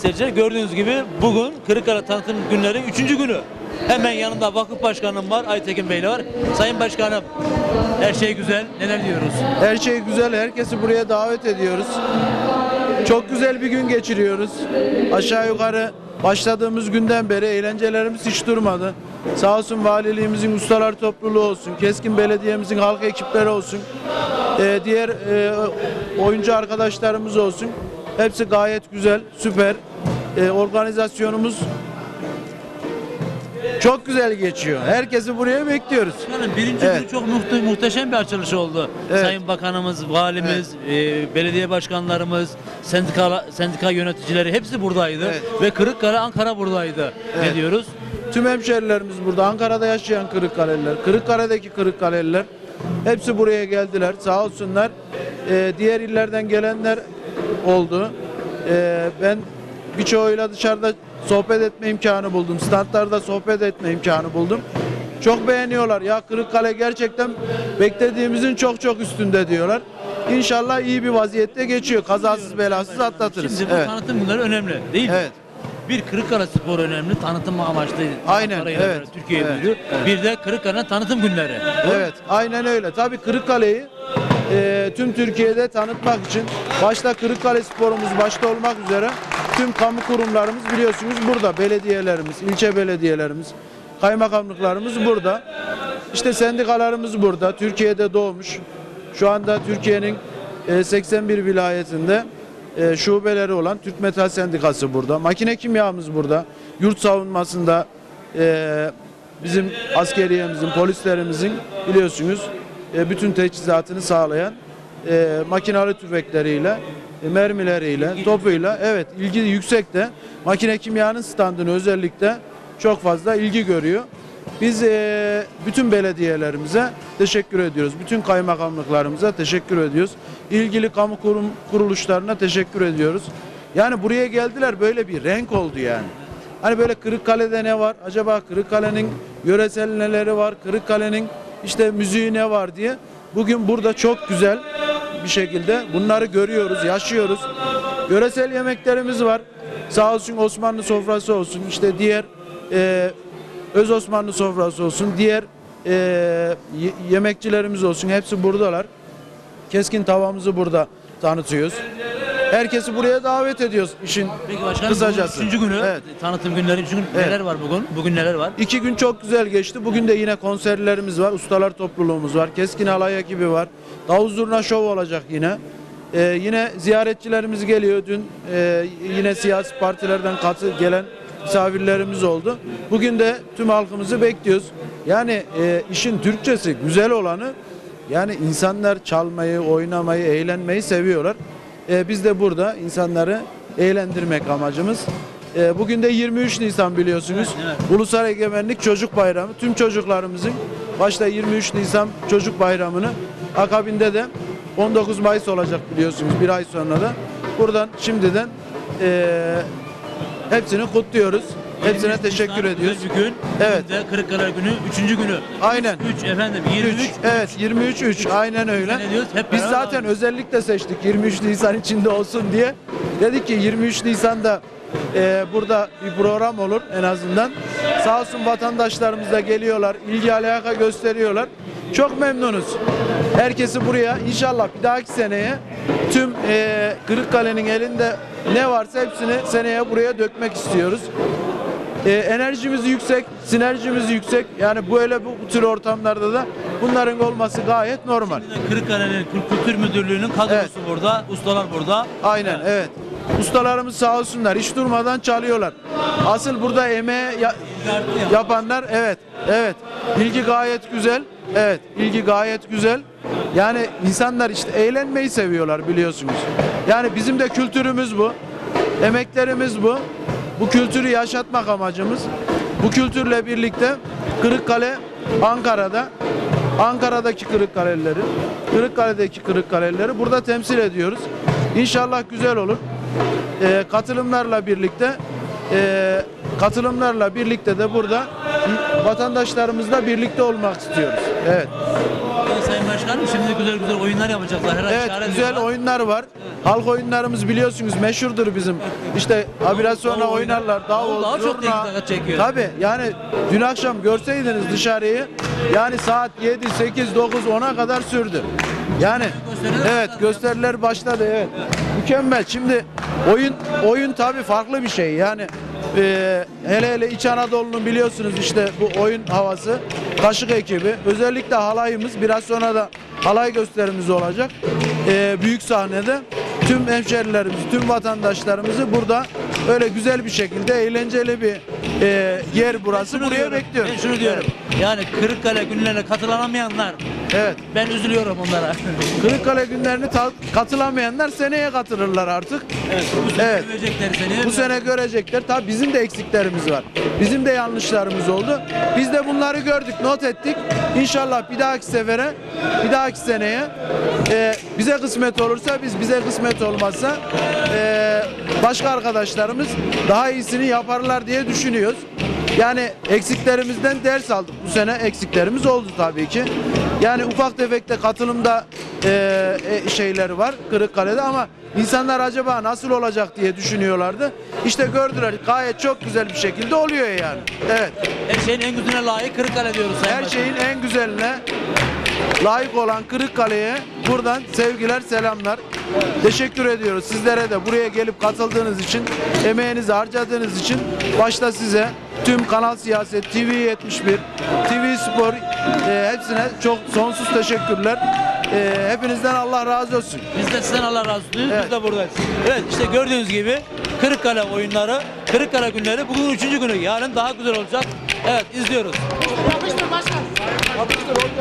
seyirciler gördüğünüz gibi bugün Kırıkkale tanıtım günleri 3. günü. Hemen yanında vakıf başkanım var, Aytekin Bey var. Sayın Başkanım, her şey güzel. Neler diyoruz? Her şey güzel. Herkesi buraya davet ediyoruz. Çok güzel bir gün geçiriyoruz. Aşağı yukarı başladığımız günden beri eğlencelerimiz hiç durmadı. Sağ olsun valiliğimizin ustalar topluluğu olsun, Keskin Belediye'mizin halk ekipleri olsun, e, diğer e, oyuncu arkadaşlarımız olsun. Hepsi gayet güzel, süper. E, organizasyonumuz çok güzel geçiyor. Herkesi buraya bekliyoruz. Başkanım birinci Evet. günü çok muhte- muhteşem bir açılış oldu. Evet. Sayın Bakanımız, valimiz, e, belediye başkanlarımız, sendika, sendika yöneticileri hepsi buradaydı. Evet. Ve Kırıkkale, Ankara buradaydı. Ne Evet. diyoruz? Tüm hemşerilerimiz burada. Ankara'da yaşayan Kırıkkaleliler, Kırıkkale'deki Kırıkkaleliler hepsi buraya geldiler. Sağ olsunlar. Ee, diğer illerden gelenler oldu. Ee, ben birçoğuyla dışarıda sohbet etme imkanı buldum. Standlarda sohbet etme imkanı buldum. Çok beğeniyorlar. Ya Kırıkkale gerçekten beklediğimizin çok çok üstünde diyorlar. İnşallah iyi bir vaziyette geçiyor. Kazasız belasız atlatırız. Şimdi bu Evet. tanıtım günleri önemli değil mi? Evet. Bir Kırıkkale spor önemli, tanıtım amaçlı. Aynen, evet. Türkiye'ye Evet, duyuruyor. Bir de Kırıkkale tanıtım günleri. Evet, aynen öyle. Tabii Kırıkkale'yi e, tüm Türkiye'de tanıtmak için başta Kırıkkale sporumuz başta olmak üzere tüm kamu kurumlarımız biliyorsunuz burada. Belediyelerimiz, ilçe belediyelerimiz, kaymakamlıklarımız burada. İşte sendikalarımız burada. Türkiye'de doğmuş. Şu anda Türkiye'nin e, 81 vilayetinde e, şubeleri olan Türk Metal Sendikası burada. Makine kimyamız burada. Yurt savunmasında e, bizim askeriyemizin, polislerimizin biliyorsunuz e, bütün teçhizatını sağlayan e, makinalı tüfekleriyle, e, mermileriyle, topuyla evet ilgi yüksek de makine kimyanın standını özellikle çok fazla ilgi görüyor. Biz e, bütün belediyelerimize teşekkür ediyoruz. Bütün kaymakamlıklarımıza teşekkür ediyoruz. İlgili kamu kurum kuruluşlarına teşekkür ediyoruz. Yani buraya geldiler böyle bir renk oldu yani. Hani böyle Kırıkkale'de ne var? Acaba Kırıkkale'nin yöresel neleri var? Kırıkkale'nin işte müziği ne var diye. Bugün burada çok güzel bir şekilde bunları görüyoruz, yaşıyoruz. Yöresel yemeklerimiz var. Sağ olsun Osmanlı sofrası olsun, işte diğer e, Öz Osmanlı sofrası olsun, diğer e, ye- yemekçilerimiz olsun hepsi buradalar. Keskin tavamızı burada tanıtıyoruz. Herkesi buraya davet ediyoruz işin Peki başkanım kısacası. bugün üçüncü günü, Evet. tanıtım günleri üçüncü. Evet. Neler var bugün? Bugün neler var? İki gün çok güzel geçti. Bugün de yine konserlerimiz var. Ustalar topluluğumuz var. Keskin Alay ekibi var. Davul Zurna Show olacak yine. Ee, yine ziyaretçilerimiz geliyor. Dün e, yine siyasi partilerden katı gelen misafirlerimiz oldu. Bugün de tüm halkımızı bekliyoruz. Yani e, işin Türkçesi güzel olanı yani insanlar çalmayı, oynamayı, eğlenmeyi seviyorlar. E, biz de burada insanları eğlendirmek amacımız. E, bugün de 23 Nisan biliyorsunuz. Evet, evet. Ulusal Egemenlik Çocuk Bayramı. Tüm çocuklarımızın başta 23 Nisan Çocuk Bayramı'nı akabinde de 19 Mayıs olacak biliyorsunuz bir ay sonra da. Buradan şimdiden eee, hepsini kutluyoruz. Hepsine 23 teşekkür ediyoruz. gün. Evet. Bugün de Kırıkkale günü, üçüncü günü. Aynen. 3 efendim, 23. 3, evet 23 3 aynen öyle. Ne diyoruz? Hep Biz beraber zaten özellikle seçtik 23 Nisan içinde olsun diye. Dedik ki 23 Nisan'da e, burada bir program olur en azından. Sağ olsun vatandaşlarımız da geliyorlar, ilgi alaka gösteriyorlar. Çok memnunuz. Herkesi buraya inşallah bir dahaki seneye tüm e, Kırıkkale'nin elinde ne varsa hepsini seneye buraya dökmek istiyoruz. E, enerjimiz yüksek, sinerjimiz yüksek. Yani böyle bu, bu tür ortamlarda da bunların olması gayet normal. Kırıkkale'nin Kül- Kültür Müdürlüğü'nün kadrosu Evet. burada, ustalar burada. Aynen evet. Ustalarımız sağ olsunlar hiç durmadan çalıyorlar. Asıl burada emeği ya- yapanlar evet evet ilgi gayet güzel. Evet ilgi gayet güzel. Yani insanlar işte eğlenmeyi seviyorlar biliyorsunuz. Yani bizim de kültürümüz bu. Emeklerimiz bu. Bu kültürü yaşatmak amacımız. Bu kültürle birlikte Kırıkkale Ankara'da Ankara'daki Kırıkkalelileri, Kırıkkale'deki Kırıkkalelileri burada temsil ediyoruz. İnşallah güzel olur. Ee, katılımlarla birlikte e, katılımlarla birlikte de burada vatandaşlarımızla birlikte olmak istiyoruz. Evet. Başkanım şimdi güzel güzel oyunlar yapacaklar. Herhalde Evet işaret güzel ediyorlar. oyunlar var. Halk oyunlarımız biliyorsunuz meşhurdur bizim. İşte ha biraz sonra davul oynarlar. Davul Davul, daha çok zurna. dikkat çekiyor. Tabii yani dün akşam görseydiniz dışarıyı yani saat 7, 8, 9, 10'a kadar sürdü. Yani Gösteriler evet başladı. gösteriler başladı evet. Mükemmel. Şimdi oyun oyun tabii farklı bir şey. Yani e, hele hele İç Anadolu'nun biliyorsunuz işte bu oyun havası Kaşık ekibi özellikle halayımız biraz sonra da halay gösterimiz olacak. E, büyük sahnede tüm hemşerilerimizi, tüm vatandaşlarımızı burada öyle güzel bir şekilde eğlenceli bir e, yer burası. Buraya diyorum, bekliyoruz. Ben şunu diyorum. Yani Kırıkkale günlerine katılamayanlar Evet. ben üzülüyorum onlara. Kırıkkale günlerini katılamayanlar seneye katılırlar artık. evet. Bu sene Evet. görecekler seni. Bu sene görecekler. Tabii bizim de eksiklerimiz var. Bizim de yanlışlarımız oldu. Biz de bunları gördük, not ettik. İnşallah bir dahaki sefere, bir dahaki seneye e, bize kısmet olursa biz, bize kısmet olmazsa e, başka arkadaşlarımız daha iyisini yaparlar diye düşünüyoruz. Yani eksiklerimizden ders aldık. Bu sene eksiklerimiz oldu tabii ki. Yani ufak tefek de katılımda e, e, şeyleri var Kırıkkale'de ama insanlar acaba nasıl olacak diye düşünüyorlardı. İşte gördüler gayet çok güzel bir şekilde oluyor yani. Evet. Her şeyin en güzeline layık Kırıkkale diyoruz Sayın Her Başkanım. şeyin en güzeline layık olan Kırıkkale'ye buradan sevgiler, selamlar. Teşekkür ediyoruz sizlere de buraya gelip katıldığınız için, emeğinizi harcadığınız için başta size tüm Kanal Siyaset, TV 71, TV Spor e, hepsine çok sonsuz teşekkürler. E, hepinizden Allah razı olsun. Biz de sizden Allah razı olsun. Evet. Biz de buradayız. Evet işte gördüğünüz gibi Kırıkkale oyunları, Kırıkkale günleri bugün üçüncü günü. Yarın daha güzel olacak. Evet izliyoruz.